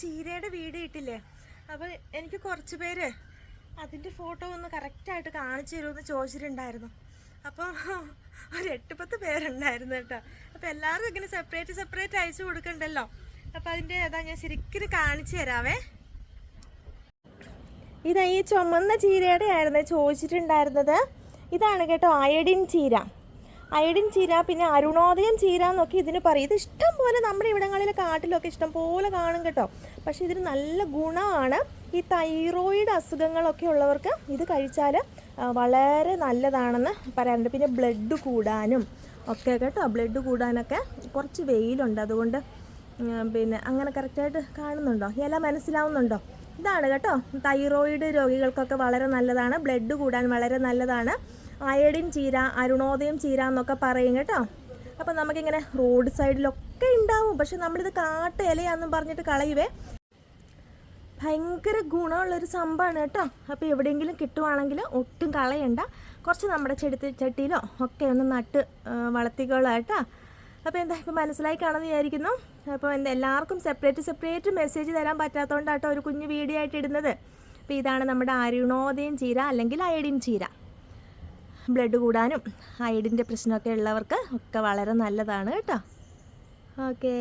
ചീരയുടെ വീട് കിട്ടില്ലേ? അപ്പോൾ എനിക്ക് കുറച്ച് പേര് അതിന്റെ ഫോട്ടോ ഒന്ന് കറക്റ്റായിട്ട് കാണിച്ചു തരുമെന്ന് ചോദിച്ചിട്ടുണ്ടായിരുന്നു. അപ്പോൾ ഒരു എട്ട് പത്ത് പേരുണ്ടായിരുന്നു കേട്ടോ. അപ്പോൾ എല്ലാവരും ഇങ്ങനെ സെപ്പറേറ്റ് സെപ്പറേറ്റ് അയച്ചു കൊടുക്കണ്ടല്ലോ. അപ്പോൾ അതിന്റെ ഏതാ ഞാൻ ശരിക്കും കാണിച്ചു തരാവേ. ഇതാ ഈ ചുമന്ന ചീരയുടെ ആയിരുന്നു ചോദിച്ചിട്ടുണ്ടായിരുന്നത്. ഇതാണ് കേട്ടോ അയഡിൻ ചീര. അയഡിൻ ചീര പിന്നെ അരുണോദയം ചീര എന്നൊക്കെ ഇതിന് പറയും. ഇത് ഇഷ്ടം പോലെ നമ്മുടെ ഇവിടങ്ങളിലെ കാട്ടിലൊക്കെ ഇഷ്ടം പോലെ കാണും കേട്ടോ. പക്ഷേ ഇതിന് നല്ല ഗുണമാണ് ഈ തൈറോയിഡ് അസുഖങ്ങളൊക്കെ ഉള്ളവർക്ക് ഇത് കഴിച്ചാൽ വളരെ നല്ലതാണെന്ന് പറയാറുണ്ട് പിന്നെ ബ്ലഡ് കൂടാനും ഒക്കെ കേട്ടോ. ബ്ലഡ് കൂടാനൊക്കെ കുറച്ച് വെയിലുണ്ട്. അതുകൊണ്ട് പിന്നെ അങ്ങനെ കറക്റ്റായിട്ട് കാണുന്നുണ്ടോ? ഇല മനസ്സിലാവുന്നുണ്ടോ? ഇതാണ് കേട്ടോ. തൈറോയിഡ് രോഗികൾക്കൊക്കെ വളരെ നല്ലതാണ്. ബ്ലഡ് കൂടാൻ വളരെ നല്ലതാണ്. അയഡിൻ ചീര അരുണോദയം ചീര എന്നൊക്കെ പറയും കേട്ടോ. അപ്പം നമുക്കിങ്ങനെ റോഡ് സൈഡിലൊക്കെ ഉണ്ടാവും. പക്ഷെ നമ്മളിത് കാട്ട് ഇലയാന്നും പറഞ്ഞിട്ട് കളയുവേ. ഭയങ്കര ഗുണമുള്ളൊരു സംഭവമാണ് കേട്ടോ. അപ്പോൾ എവിടെയെങ്കിലും കിട്ടുവാണെങ്കിൽ ഒട്ടും കളയണ്ട. കുറച്ച് നമ്മുടെ ചെടി ചട്ടിയിലോ ഒക്കെ ഒന്ന് നട്ട് വളർത്തിക്കോളാം കേട്ടോ. അപ്പോൾ എന്താ ഇപ്പോൾ മനസ്സിലായി കാണുമെന്ന് വിചാരിക്കുന്നു. അപ്പോൾ എന്താ എല്ലാവർക്കും സെപ്പറേറ്റ് സെപ്പറേറ്റ് മെസ്സേജ് തരാൻ പറ്റാത്തതുകൊണ്ടാട്ടോ ഒരു കുഞ്ഞ് വീഡിയോ ആയിട്ട് ഇടുന്നത്. അപ്പോൾ ഇതാണ് നമ്മുടെ അരുണോദയം ചീര അല്ലെങ്കിൽ അയഡിൻ ചീര. ബ്ലഡ് കൂടാനും അയഡിന്റെ പ്രശ്നമൊക്കെ ഉള്ളവർക്ക് ഒക്കെ വളരെ നല്ലതാണ് കേട്ടോ. ഓക്കേ